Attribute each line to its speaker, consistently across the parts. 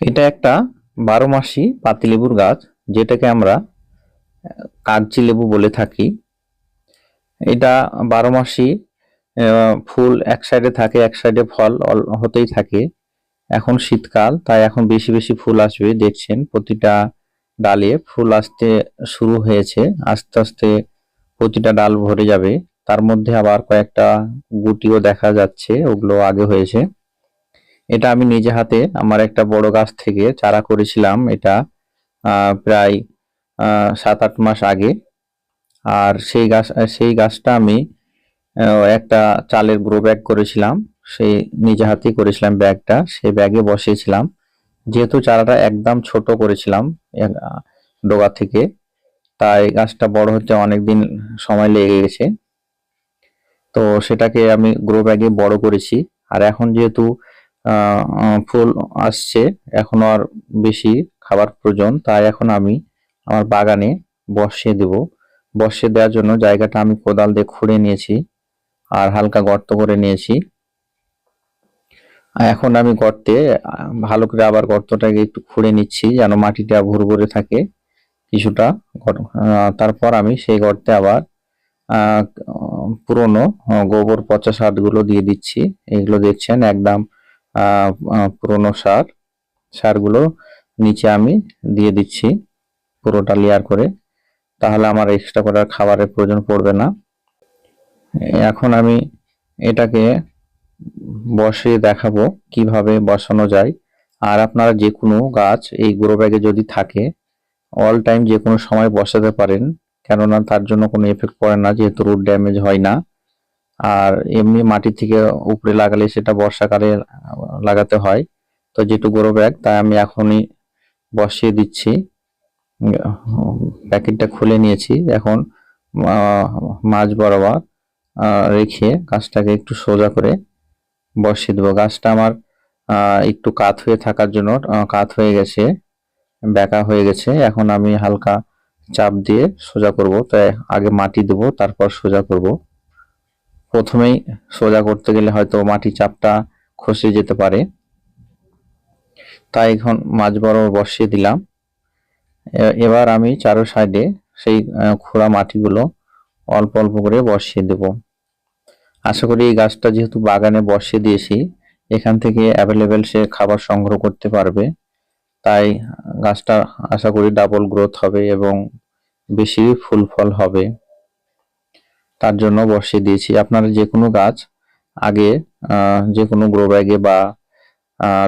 Speaker 1: এটা একটা বারো মাসি পাতিলেবুর গাছ, যেটাকে আমরা কাগজি লেবু বলে থাকি। এটা বারো মাসি ফুল এক সাইডে থাকে, এক সাইডে ফল হতেই থাকে। এখন শীতকাল, তাই এখন বেশি বেশি ফুল আসবে, দেখছেন প্রতিটা ডালে। ফুল আসতে শুরু হয়েছে, আস্তে আস্তে প্রতিটা ডাল ভরে যাবে। তার মধ্যে আবার কয়েকটা গুটিও দেখা যাচ্ছে, ওগুলো আগে হয়েছে। এটা আমি নিজে হাতে আমার একটা বড় গাছ থেকে চারা করেছিলাম। এটা প্রায় সাত আট মাস আগে। আর সেই গাছ, সেই গাছটা আমি একটা চালের গ্রো ব্যাগ করেছিলাম। সেই নিজে হাতেই করেছিলাম ব্যাগটা। সেই ব্যাগে বসিয়েছিলাম। যেহেতু চারাটা একদম ছোট করেছিলাম ডগা থেকে, তাই গাছটা বড় হতে অনেক দিন সময় লেগে গেছে। তো সেটাকে আমি গ্রো ব্যাগে বড় করেছি। আর এখন যেহেতু ফুল আসছে। এখন আর বেশি খাবার প্রয়োজন। তাই এখন আমি আমার বাগানে বসিয়ে দেব। বসিয়ে দেওয়ার জন্য জায়গাটা আমি কোদাল দিয়ে খুঁড়ে নিয়েছি আর হালকা গর্ত করে নিয়েছি। এখন আমি গর্তে, ভালো করে আবার গর্তটাকে একটু খুঁড়ে নিচ্ছি যেন মাটিটা ভুরভুরে থাকে কিছুটা। তারপর আমি সেই গর্তে আবার পুরনো গোবর, পচা সারগুলো দিয়ে দিচ্ছি। এগুলো দেখছেন একদম পুরনো সার। সারগুলো নিচে আমি দিয়ে দিচ্ছি পুরোটা লেয়ার করে। তাহলে আমার এক্সট্রা করে আর খাবারের প্রয়োজন পড়বে না। এখন আমি এটাকে বসিয়ে দেখাবো কীভাবে বসানো যায়। আর আপনারা যে কোনো গাছ এই গ্রো ব্যাগে যদি থাকে অল টাইম যে কোনো সময় বসাতে পারেন। কেননা তার জন্য কোনো এফেক্ট পড়ে না, যেহেতু রুট ড্যামেজ হয় না। আর এমনি মাটি থেকে উপরে লাগালে সেটা বর্ষাকালে লাগাতে হয়। তো যেটু গ্রো ব্যাগ তাই আমি এখনই বসিয়ে দিচ্ছি। প্যাকেটটা খুলে নিয়েছি। এখন মাঝ বরাবর রেখে গাছটাকে একটু সোজা করে বসিয়ে দেবো। গাছটা আমার একটু কাত হয়ে থাকার জন্য কাত হয়ে গেছে, বেঁকা হয়ে গেছে। এখন আমি হালকা চাপ দিয়ে সোজা করব। তাই আগে মাটি দেবো, তারপর সোজা করব। প্রথমেই সোজা করতে গেলে হয়তো মাটি চাপটা খসে যেতে পারে। তাই এখন মাঝ বরাবর বসিয়ে দিলাম। এবার আমি চারো সাইডে সেই খোঁড়া মাটিগুলো অল্প অল্প করে বসিয়ে দেব। আশা করি এই গাছটা যেহেতু বাগানে বসিয়ে দিয়েছি, এখান থেকে অ্যাভেলেবেল সে খাবার সংগ্রহ করতে পারবে। তাই গাছটা আশা করি ডাবল গ্রোথ হবে এবং বেশি ফুল ফল হবে। তার জন্য বসিয়ে দিয়েছি। আপনারা যে কোনো গাছ আগে যে কোনো গ্রো ব্যাগে বা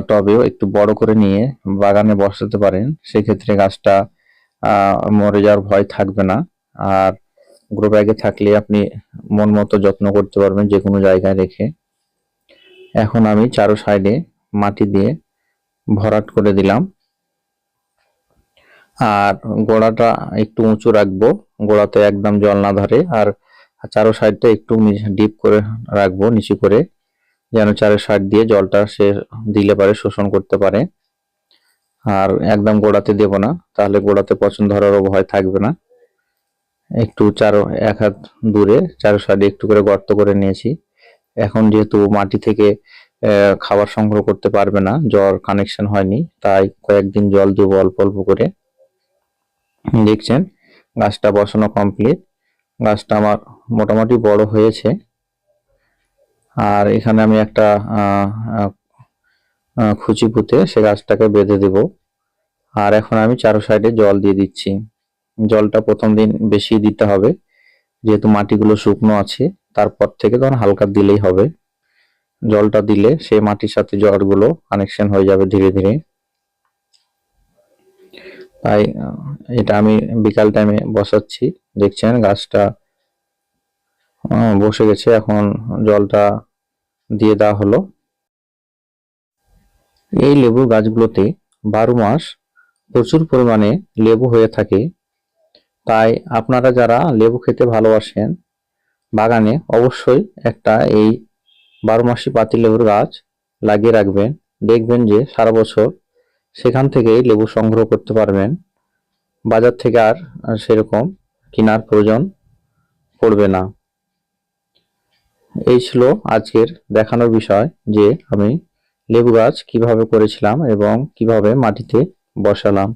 Speaker 1: টবেও একটু বড় করে নিয়ে বাগানে বসাতে পারেন। সেক্ষেত্রে গাছটা মরে যাওয়ার ভয় থাকবে না। আর গ্রো ব্যাগে থাকলে আপনি মন মতো যত্ন করতে পারবেন যে কোনো জায়গায় রেখে। এখন আমি চারো সাইডে মাটি দিয়ে ভরাট করে দিলাম। আর গোড়াটা একটু উঁচু রাখব। গোড়াতে একদম জল না ধরে। আর চারো সাইডটা একটু ডিপ করে রাখব, নিচু করে। যেন চারো সাইড দিয়ে জলটা সে দিলে পারে, শোষণ করতে পারে। আর একদম গোড়াতে দেব না, তাহলে গোড়াতে পছন্দ ধরারও ভয় থাকবে না। একটু চারো, এক হাত দূরে, চারো সাইডে একটু করে গর্ত করে নিয়েছি। এখন যেহেতু মাটি থেকে খাবার সংগ্রহ করতে পারবে না জল কানেকশন হয়নি, তাই কয়েকদিন জল দেবো অল্প অল্প করে। দেখছেন, গাছটা বসানো কমপ্লিট গাছটা আমার মোটামুটি বড় হয়েছে। আর এখানে আমি একটা খুচি পুঁতে সে গাছটাকে বেঁধে দেব। আর এখন আমি চারো সাইডে জল দিয়ে দিচ্ছি। জলটা প্রথম দিন বেশি দিতে হবে। যেহেতু মাটিগুলো শুকনো আছে, তারপর থেকে তখন হালকা দিলেই হবে। জলটা দিলে সেই মাটির সাথে জলগুলো কানেকশন হয়ে যাবে ধীরে ধীরে। তাই এটা আমি বিকাল টাইমে বসাচ্ছি। দেখছেন গাছটা বসে গেছে। এখন জলটা দিয়ে দেওয়া হলো। এই লেবু গাছগুলোতে বারো মাস প্রচুর পরিমাণে লেবু হয়ে থাকে। তাই আপনারা যারা লেবু খেতে ভালোবাসেন, বাগানে অবশ্যই একটা এই বারো মাসি পাতি লেবুর গাছ লাগিয়ে রাখবেন। দেখবেন যে সারা বছর সেখান থেকেই লেবু সংগ্রহ করতে পারবেন। বাজার থেকে আর আর সেরকম কেনার প্রয়োজন পড়বে না। এই ছিল আজকের দেখানোর বিষয় যে আমি লেবু গাছ কীভাবে করেছিলাম এবং কীভাবে মাটিতে বসালাম।